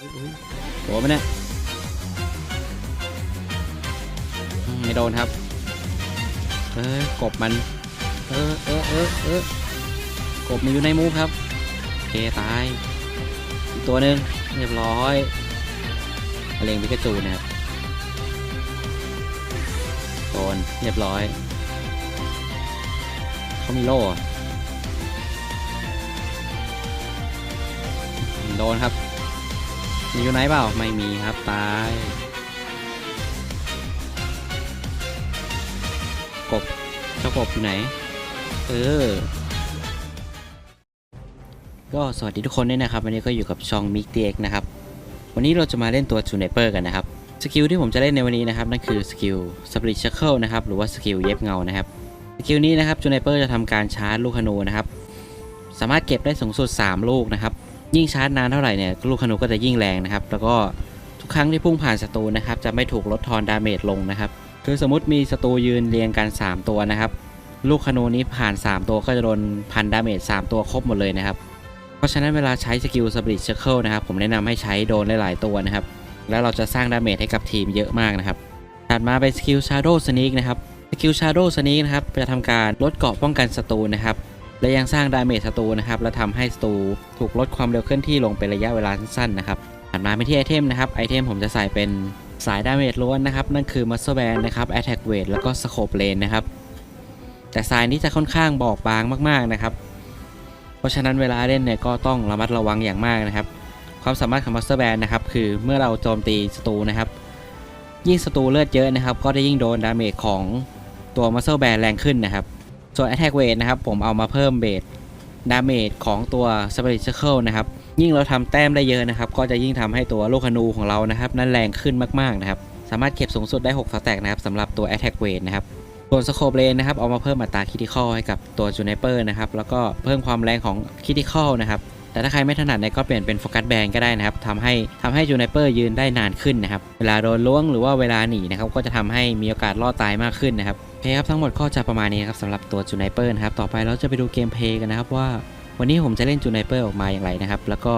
โดนไหมเนี่ยไม่โดนครับ เออกบมัน เออเออเออเออกบมันอยู่ในมูฟครับโอเคตาย อีกตัวหนึ่งเรียบร้อยเร็งพิกาจูนะครับโดนเรียบร้อย เขามีโล่โดนครับ มีอยู่ไหนเปล่า ไม่มีครับ ตาย กบเจ้ากบอยู่ไหน เออ ก็สวัสดีทุกคนด้วยนะครับ วันนี้ก็อยู่กับช่องมิกเด็กนะครับ วันนี้เราจะมาเล่นตัวจูเนเปอร์กันนะครับ สกิลที่ผมจะเล่นในวันนี้นะครับ นั่นคือสกิลสปริตชัคเคิลนะครับ หรือว่าสกิลเย็บเงานะครับ สกิลนี้นะครับจูเนเปอร์จะทำการชาร์จลูกธนูนะครับ สามารถเก็บได้สูงสุด 3 ลูกนะครับ ยิ่งชาร์จนานเท่าไหร่เนี่ยลูกธนูก็จะยิ่งแรงนะครับ แล้วก็ทุกครั้งที่พุ่งผ่านศัตรูนะครับ จะไม่ถูกลดทอนดาเมจลงนะครับคือสมมติมีศัตรูยืนเรียงกัน 3 ตัวนะครับ ลูกธนูนี้ผ่าน 3 ตัวก็จะโดนพันดาเมจ3ตัวครบหมดเลยนะครับ เพราะฉะนั้นเวลาใช้สกิลสปริตเชคเคิลนะครับผมแนะนำให้ใช้โดนหลาย ๆ ตัวนะครับ แล้วเราจะสร้างดาเมจให้กับทีมเยอะมากนะครับถัดมาเป็นสกิล Shadow Sneak นะครับสกิล Shadow Sneak นะครับจะทำการลดเกราะป้องกันศัตรูนะครับ และยังสร้างดาเมจศัตรูนะครับและทำให้ศัตรูถูกลดความเร็วเคลื่อนที่ลงเป็นระยะเวลาสั้นๆนะครับถัดมาเป็นที่ไอเทมนะครับไอเทมผมจะใส่เป็นสายดาเมจล้วนนะครับนั่นคือ Muscle Band นนะครับ Attack Weight แล้วก็ Scope Lane นะครับแต่สายนี้จะค่อนข้างบอบบางมากๆนะครับ เพราะฉะนั้นเวลาเล่นเนี่ยก็ต้องระมัดระวังอย่างมากนะครับ ความสามารถของ Master Band นนะครับคือเมื่อเราโจมตีศัตรูนะครับ ยิ่งศัตรูเลือดเยอะนะครับ ก็จะยิ่งโดนดาเมจของตัว Muscle Band แรงขึ้นนะครับ ส่วน Attack Weight นะครับ ผมเอามาเพิ่มเบสดาเมจของตัว Spirit Circle นะครับ ยิ่งเราทำแต้มได้เยอะนะครับ ก็จะยิ่งทำให้ตัวลูกธนูของเรานะครับ นั้นแรงขึ้นมากๆนะครับ สามารถเก็บสูงสุดได้6สแต็กนะครับสำหรับตัว Attack Weight นะครับส่วนสโคเบลนนะครับเอามาเพิ่มอัตราคิติคอลให้กับตัวจูเนเปอร์นะครับแล้วก็เพิ่มความแรงของคิติคอลนะครับ แต่ถ้าใครไม่ถนัดเนี่ยก็เปลี่ยนเป็นโฟกัสแบนก็ได้นะครับทำให้ทำให้จูเนเปอร์ยืนได้นานขึ้นนะครับ เวลาโดนล้วงหรือว่าเวลาหนีนะครับก็จะทำให้มีโอกาสรอดตายมากขึ้นนะครับโอเคครับทั้งหมดก็จะประมาณนี้ครับสำหรับตัวจูเนเปอร์นะครับต่อไปเราจะไปดูเกมเพย์กันนะครับว่าวันนี้ผมจะเล่นจูเนเปอร์ออกมาอย่างไรนะครับแล้วก็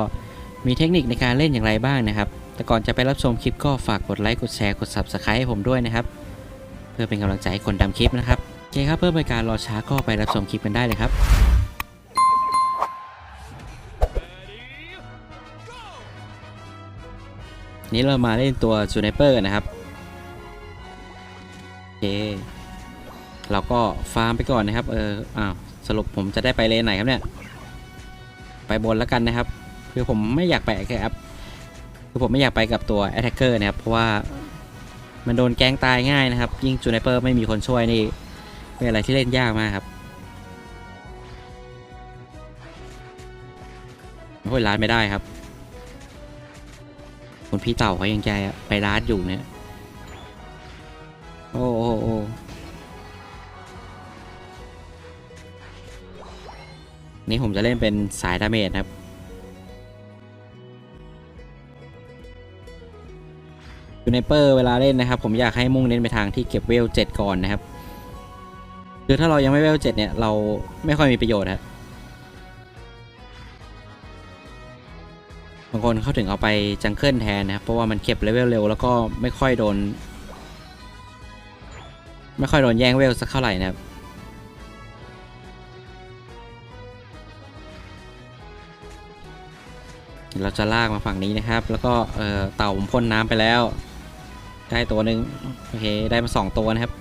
มีเทคนิคในการเล่นอย่างไรบ้างนะครับ แต่ก่อนจะไปรับชมคลิปก็ฝากกดไลค์กดแชร์กด subscribe ให้ผมด้วยนะครับ เพื่อเป็นกำลังใจให้คนทำคลิปนะครับโอเคครับเพื่อเป็นการรอช้าก็ไปรับชมคลิปกันได้เลยครับ นี้เรามาเล่นตัวจูเนเปอร์นะครับ โอเค เราก็ฟาร์มไปก่อนนะครับ เออ อ้าว สรุปผมจะได้ไปเลนไหนครับเนี่ย ไปบนแล้วกันนะครับ คือผมไม่อยากไปครับคือผมไม่อยากไปกับตัว Attacker นะครับ เพราะว่ามันโดนแกงตายง่ายนะครับ ยิ่งจูเนเปอร์ไม่มีคนช่วยนี่เป็นอะไรที่เล่นยากมากครับโอ้ยร้านไม่ได้ครับ คุณพี่เต่าเขายังใจไปร้านอยู่เนี่ย โอ้โอ้โอ้นี่ผมจะเล่นเป็นสายดาเมจครับ ยูไนเปอร์เวลาเล่นนะครับ ผมอยากให้มุ่งเน้นไปทางที่เก็บเวล7ก่อนนะครับ คือถ้าเรายังไม่เวล7เนี่ย เราไม่ค่อยมีประโยชน์ครับ บางคนเข้าถึงเอาไปจังเกิลแทนนะครับ เพราะว่ามันเก็บเลเวลเร็วแล้วก็ไม่ค่อยโดน ไม่ค่อยโดนแย่งเวลสักเท่าไหร่นะครับเราจะลากมาฝั่งนี้นะครับ แล้วก็เออเต่าผมพ่นน้ำไปแล้ว ได้ตัวหนึ่งโอเค ได้มาสองตัวนะครับ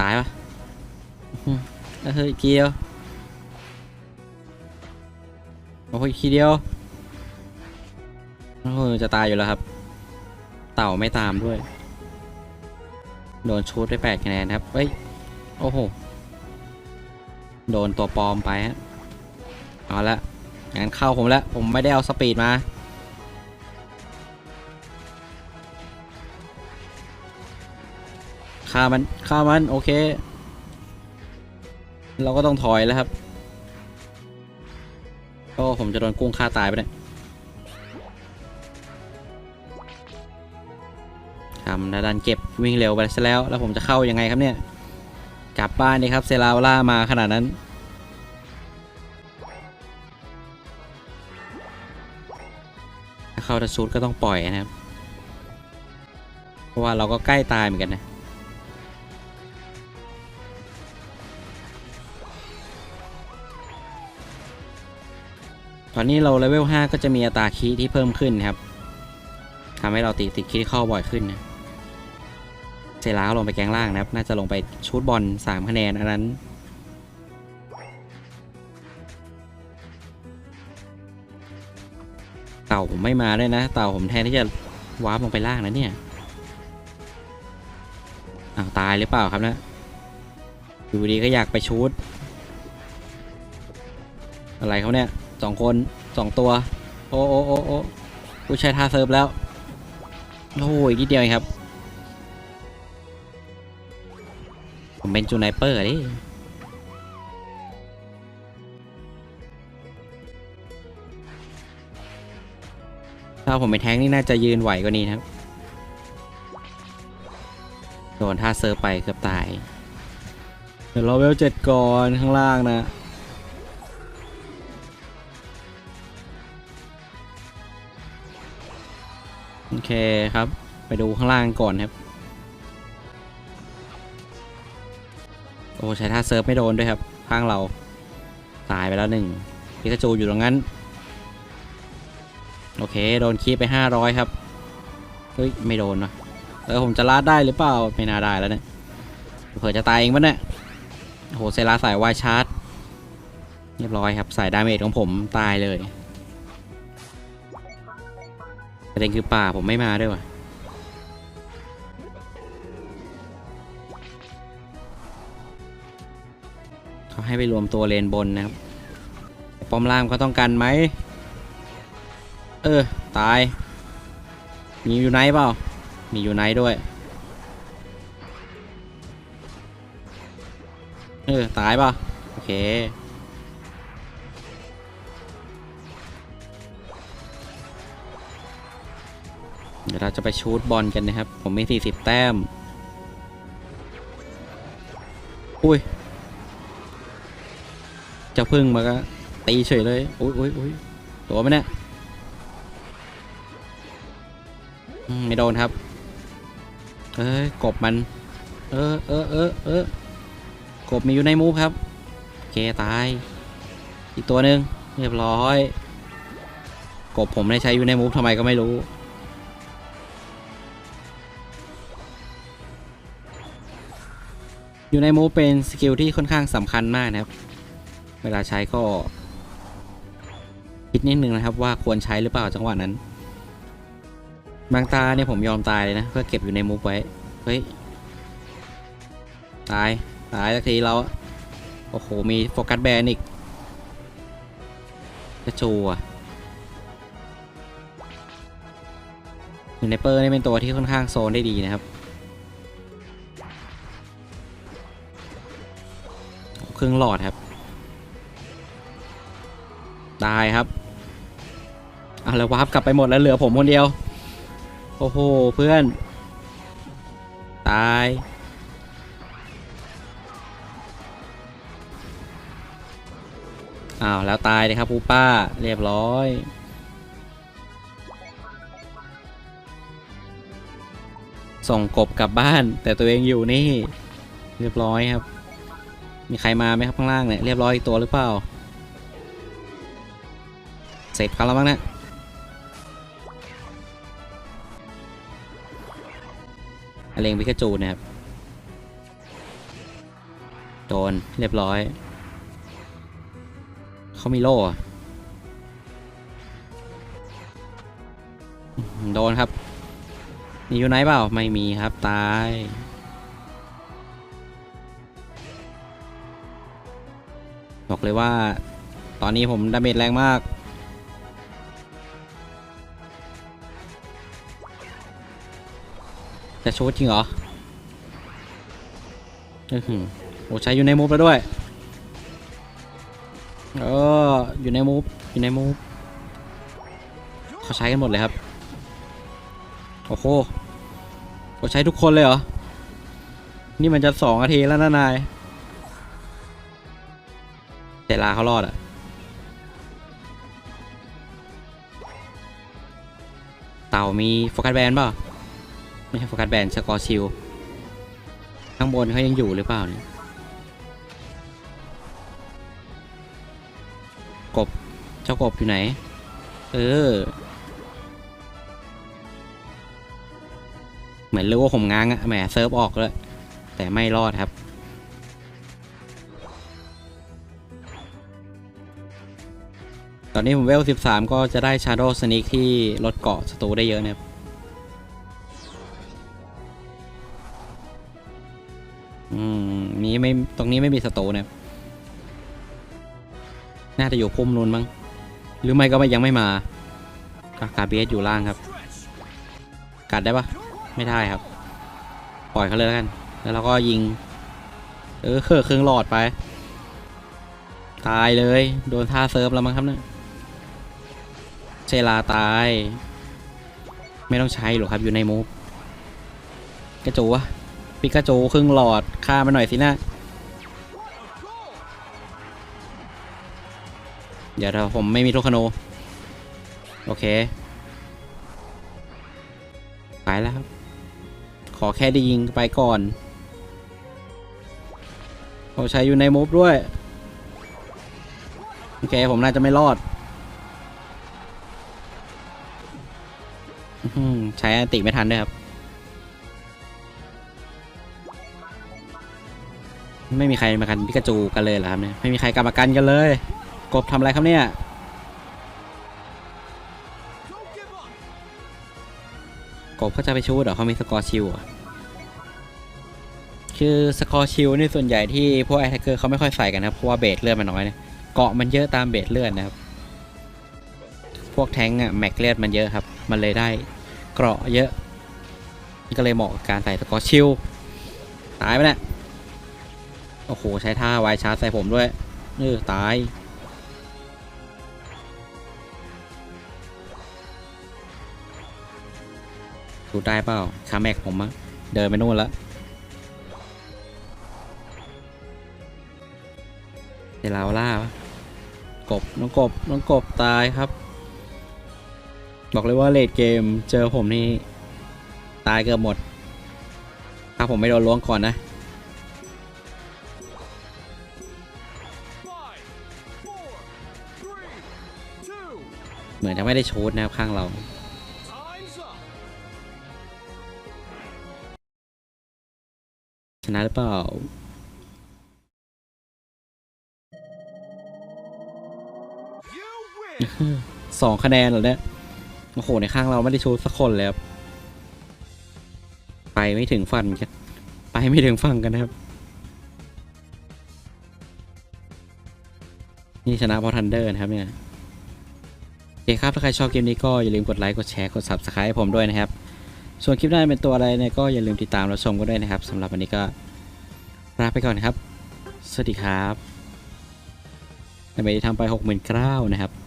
ตายปะเฮ้ยอีกทีเดียว โอ้โหทีเดียวโอ้โหจะตายอยู่แล้วครับ เต่าไม่ตามด้วย โดนชูดไปแปดคะแนนครับ เฮ้ย โอ้โห โดนตัวปลอมไปฮะ เอาละงานเข้าผมแล้ว ผมไม่ได้เอาสปีดมา ฆ่ามัน ฆ่ามัน โอเค เราก็ต้องถอยแล้วครับ โอ้ผมจะโดนกุ้งฆ่าตายไปเนี่ยทำนาดันเก็บวิ่งเร็วไปซะแล้ว แล้วผมจะเข้ายังไงครับเนี่ย กลับบ้านดีครับเซราวล่ามาขนาดนั้นถ้าเข้าจะชูดก็ต้องปล่อยนะครับ เพราะว่าเราก็ใกล้ตายเหมือนกันนะ ตอนนี้เราเลเวล5ก็จะมีอัตราคีที่เพิ่มขึ้นนะครับทำให้เราตีติดคีเข้าบ่อยขึ้นนะเซราลงไปแกงล่างนะครับ น่าจะลงไปชูดบอล3คะแนนอันนั้นเต่าผมไม่มาด้วยนะ เต่าผมแทนที่จะวาร์ปลงไปล่างนะเนี่ยอ้าวตายหรือเปล่าครับนะอยู่ดีก็อยากไปชูดอะไรเขาเนี่ย สองคนสองตัว โอ้โอ้โอ้โอ้ผู้ชายท่าเซิร์ฟแล้ว โอ้ยนิดเดียวเองครับ ผมเป็นจูไนเปอร์ดิถ้าผมเป็นแท้งนี่น่าจะยืนไหวกว่านี้ครับ โดนท่าเซิร์ฟไปเกือบตาย เดี๋ยวเราเวลเจ็ดก่อนข้างล่างนะ เคครับ ไปดูข้างล่างก่อนครับ โอ้ใช้ท่าเซิร์ฟไม่โดนด้วยครับข้างเรา ตายไปแล้วหนึ่งพิกาจูอยู่ตรงนั้น โอเค โดนคีบไป 500 ครับ เฮ้ย ไม่โดนวะเออผมจะลาดได้หรือเปล่า ไม่น่าได้แล้วเนี่ยเผื่อจะตายเองปะเนี่ยโอ้โหเซราสายวายชาร์จ เรียบร้อยครับ สายดาเมจของผมตายเลย ประเด็นคือป่าผมไม่มาด้วยว่ะเขาให้ไปรวมตัวเลนบนนะครับป้อมล่างเขาต้องกันไหม เออ ตาย มีอยู่ไหนเปล่า มีอยู่ไหนด้วย เออ ตายเปล่า โอเค ดี๋ยวเราจะไปชูดบอลกันนะครับ ผมมี 40 แต้ม อุ้ยจะพึ่งมาก็ตีเฉยเลย อุ้ยอุ้ยอุ้ยตัวมันเนี่ยไม่โดนครับ เอ้ย กบมัน เออเออเออเออกบมีอยู่ในมูฟครับ โอเค ตาย อีกตัวหนึ่งเรียบร้อย กบผมได้ใช้อยู่ในมูฟทำไมก็ไม่รู้ อยู่ในมูฟเป็นสกิลที่ค่อนข้างสำคัญมากนะครับ เวลาใช้ก็ คิดนิดนึงนะครับว่าควรใช้หรือเปล่าจังหวะนั้น บางตาเนี่ยผมยอมตายเลยนะ เพื่อเก็บอยู่ในมูฟไว้ เฮ้ย ตาย ตายสักทีเรา โอ้โห มีโฟกัสแบนอีกกระจูอะยูไนเปอร์นี่เป็นตัวที่ค่อนข้างโซนได้ดีนะครับ รึ่งหลอดครับ ได้ครับอะแล้ววาร์ปกลับไปหมดแล้วเหลือผมคนเดียว โอ้โห เพื่อน ตาย อ้าว แล้วตายเลยครับปูป้า เรียบร้อย ส่งกบกลับบ้าน แต่ตัวเองอยู่นี่ เรียบร้อยครับ มีใครมาไหมครับข้างล่างเนี่ยเรียบร้อยอีกตัวหรือเปล่า เสร็จเขาแล้วมั้งเนะอเลงพิกาจูนะครับ โดนเรียบร้อย เขามีโล่โดนครับ มีอยู่ไหนเปล่า ไม่มีครับ ตาย บอกเลยว่า ตอนนี้ผมดาเมจแรงมาก จะชูดจริงเหรออื้อหือโอ้ใช้อยู่ในมูฟแล้วด้วย เออ อยู่ในมูฟอยู่ในมูฟเขาใช้กันหมดเลยครับ โอ้โหเขาใช้ทุกคนเลยเหรอ นี่มันจะสองนาทีแล้วนะนาย แต่ลาเขารอดอะเต่ามีโฟกัสแบนป่าไม่ใช่โฟกัสแบนสกอร์ชิลข้างบนเขายังอยู่หรือเปล่าเนี่ยกบเจ้ากบอยู่ไหน เออ เหมือนรู้ว่าผมง้างอะแหมเซิร์ฟออกเลยแต่ไม่รอดครับ ตอนนี้ผมเวล 13 ก็จะได้ Shadow Sneak ที่ลดเกาะศัตรูได้เยอะนะครับ อืม นี้ไม่ ตรงนี้ไม่มีศัตรูนะครับ น่าจะอยู่พุ่มนู้นมั้ง หรือไม่ก็ไม่ยังไม่มากากาเบสอยู่ล่างครับ กัดได้ปะไม่ได้ครับ ปล่อยเขาเลยแล้วกัน แล้วเราก็ยิง เออเครื่องเครื่องหลอดไป ตายเลย โดนท่าเซิร์ฟแล้วมั้งครับเนี่ย เชลาตาย ไม่ต้องใช้หรอกครับอยู่ในมูฟกระจูวะปิกาจูครึ่งหลอดฆ่ามันหน่อยสินะเดี๋ยวเราผมไม่มีลูกคาโน โอเคไปแล้วครับ ขอแค่ได้ยิงไปก่อนเขาใช้อยู่ในมูฟด้วย โอเค ผมน่าจะไม่รอด ใช้อติไม่ทันด้วยครับ ไม่มีใครมากันพิกาจูกันเลยเหรอครับเนี่ยไม่มีใครกลับมากันกันเลย กบทำอะไรครับเนี่ยกบเขาจะไปชูดเหรอเขามีสกอร์ชิลเหรอคือสกอร์ชิลนี่ส่วนใหญ่ที่พวกไอแทเกอร์เขาไม่ค่อยใส่กันนะครับเพราะว่าเบสเลือดมันน้อยนะเกาะมันเยอะตามเบสเลือดนะครับ พวกแทงอะแม็กเลือดมันเยอะครับ มันเลยได้ เกราะเยอะนี่ก็เลยเหมาะกับการใส่สกอชิลตายไปเนี่โอ้โห ใช้ท่าไวชาร์จใส่ผมด้วยเออตาย ดูได้เปล่าคาแม็กผมอะเดินไปนู่นแล้วเดลาวล่า กบ น้องกบ น้องกบตายครับ บอกเลยว่าเลดเกมเจอผมนี่ ตายเกือบหมด ถ้าผมไม่โดนล้วงก่อนนะ เหมือนจะไม่ได้ชูดนะครับข้างเราชนะหรือเปล่าสองคะแนนเหรอเนี่ย โอ้โห ในข้างเราไม่ได้ชูสักคนเลยครับ ไปไม่ถึงฟันกัน ไปไม่ถึงฟังกันนะครับ นี่ชนะพราะทันเดอร์นะครับเนี่ยโอเคครับ ถ้าใครชอบเกมนี้ก็อย่าลืมกดไลค์ กดแชร์ กด subscribe ให้ผมด้วยนะครับ ส่วนคลิปหน้าเป็นตัวอะไรเนี่ยก็อย่าลืมติดตามรับชมกันด้วยนะครับสำหรับวันนี้ก็ลาไปก่อนนครับ สวัสดีครับในใบที่ทำไป 6 9 0 0 0นะครับ